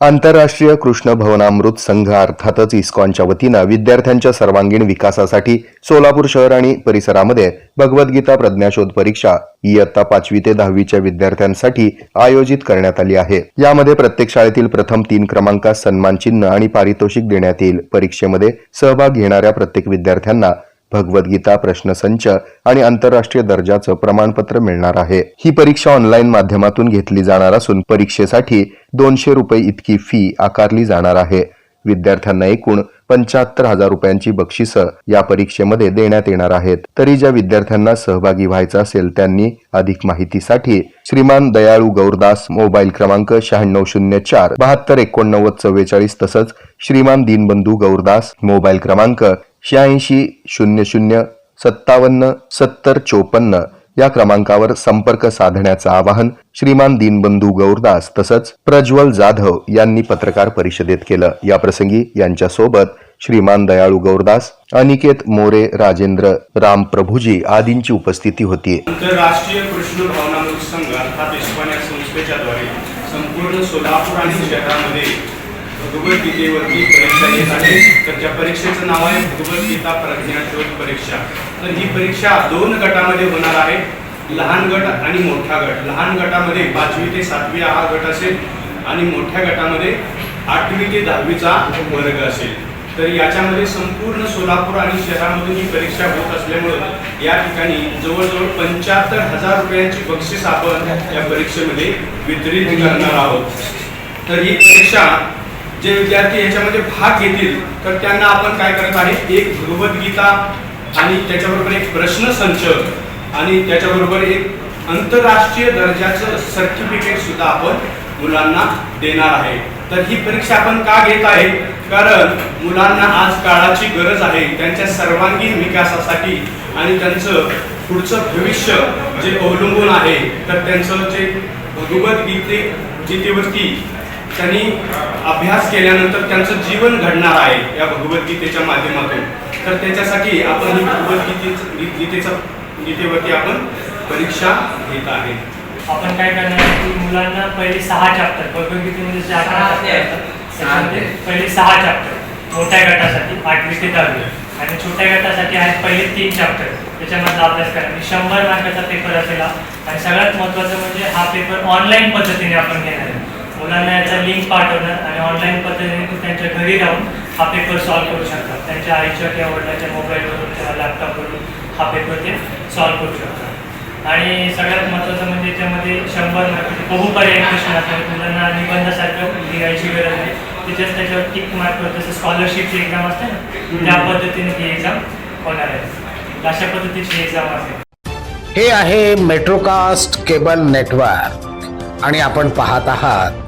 आंतरराष्ट्रीय कृष्ण भवनामृत संघ अर्थातच इस्कॉनच्या वतीनं विद्यार्थ्यांच्या सर्वांगीण विकासासाठी सोलापूर शहर आणि परिसरामध्ये भगवद्गीता प्रज्ञाशोध परीक्षा इयत्ता पाचवी ते दहावीच्या विद्यार्थ्यांसाठी आयोजित करण्यात आली आहे. यामध्ये प्रत्येक शाळेतील प्रथम तीन क्रमांकास सन्मान चिन्ह आणि पारितोषिक देण्यात येईल. परीक्षेमध्ये सहभाग घेणाऱ्या प्रत्येक विद्यार्थ्यांना भगवद्गीता प्रश्नसंच आणि आंतरराष्ट्रीय दर्जाचं प्रमाणपत्र मिळणार आहे. ही परीक्षा ऑनलाईन माध्यमातून घेतली जाणार असून परीक्षेसाठी दोनशे रुपये इतकी फी आकारली जाणार आहे. विद्यार्थ्यांना एकूण पंच्याहत्तर हजार रुपयांची बक्षिसं या परीक्षेमध्ये देण्यात येणार आहेत. तरी ज्या विद्यार्थ्यांना सहभागी व्हायचं असेल त्यांनी अधिक माहितीसाठी श्रीमान दयाळू गौरदास मोबाईल क्रमांक शहाण्णव शून्य चार बहात्तर एकोणनव्वद चव्वेचाळीस तसंच श्रीमान दीनबंधू गौरदास मोबाईल क्रमांक शहाऐंशी शून्य शून्य सत्तावन्न सत्तर चोपन्न या क्रमांकावर संपर्क साधण्याचं आवाहन श्रीमान दीनबंधू गौरदास तसंच प्रज्वल जाधव यांनी पत्रकार परिषदेत केलं. याप्रसंगी यांच्यासोबत श्रीमान दयाळू गौरदास अनिकेत मोरे राजेंद्र राम प्रभुजी आदींची उपस्थिती होती. आंतरराष्ट्रीय कृष्ण भावनामृत संघ अर्थात संस्थेच्या द्वारे संपूर्ण सोलापूर आणि शहरामध्ये भगवद्गीतेवरती परीक्षा येत आहे. तर त्या परीक्षेचं नाव आहे भगवद्गीता प्रज्ञाशोध परीक्षा. तर ही परीक्षा दोन गटामध्ये होणार आहे. लहान गट आणि मोठा गट. लहान गटामध्ये पाचवी ते सातवी हा गट असेल आणि मोठ्या गटामध्ये आठवी ते दहावीचा वर्ग असेल. तर याच्यामध्ये संपूर्ण सोलापूर आणि शहरामधून ही परीक्षा होत असल्यामुळं या ठिकाणी जवळजवळ पंच्याहत्तर हजार रुपयांची बक्षीस आपण या परीक्षेमध्ये वितरित करणार आहोत. तर ही परीक्षा जे विद्यार्थी याच्यामध्ये भाग घेतील तर त्यांना आपण काय करत आहे? एक भगवद्गीता आणि त्याच्याबरोबर एक प्रश्नसंच आणि त्याच्याबरोबर एक आंतरराष्ट्रीय दर्जाचं सर्टिफिकेट सुद्धा आपण मुलांना देणार आहे. तर ही परीक्षा आपण का घेत आहे? कारण मुलांना आज काळाची गरज आहे. त्यांच्या सर्वांगीण विकासासाठी आणि त्यांचं पुढचं भविष्य जे अवलंबून आहे तर त्यांचं जे भगवद्गीते गीतेवरती त्यांनी अभ्यास केल्यानंतर त्यांचं जीवन घडणार आहे या भगवद्गीतेच्या माध्यमातून. तर त्याच्यासाठी आपण ही भगवद्गीते गीतेचा गीतेवरती आपण परीक्षा घेत आहे. आपण काय करणार आहे की मुलांना पहिले सहा चॅप्टर भगवद्गीतेमध्ये जे त्याच्यामध्ये पहिले सहा चॅप्टर मोठ्या गटासाठी आठवी ते दहावी. आणि छोट्या गटासाठी आहेत पहिले तीन चॅप्टर त्याच्यामधला अभ्यास करा. आणि शंभर मार्काचा पेपर असेल हा. आणि सगळ्यात महत्त्वाचं म्हणजे हा पेपर ऑनलाईन पद्धतीने आपण घेणार आहे. मुलांना याचा लिंक पाठवणार आणि ऑनलाईन पद्धतीने त्यांच्या घरी राहून हा पेपर सॉल्व्ह करू शकतात त्यांच्या आईच्या किंवा वडिलांच्या मोबाईलवरून किंवा लॅपटॉपवरून हा पेपर ते सॉल्व्ह करू शकतात आणि सगळ्यात महत्त्वाचं म्हणजे याच्यामध्ये शंभर मार्क बहुपर्याय क्वेश्चन असतात. मुलांना निबंधासारखं लिहायची गरज नाही. त्याच्यात त्याच्यावर टिक मार्कवर जसं स्कॉलरशिपची एक्झाम असते ना त्या पद्धतीने ती एक्झाम होणार आहे अशा पद्धतीची एक्झाम असेल. हे आहे मेट्रोकास्ट केबल नेटवर्क आणि आपण पाहत आहात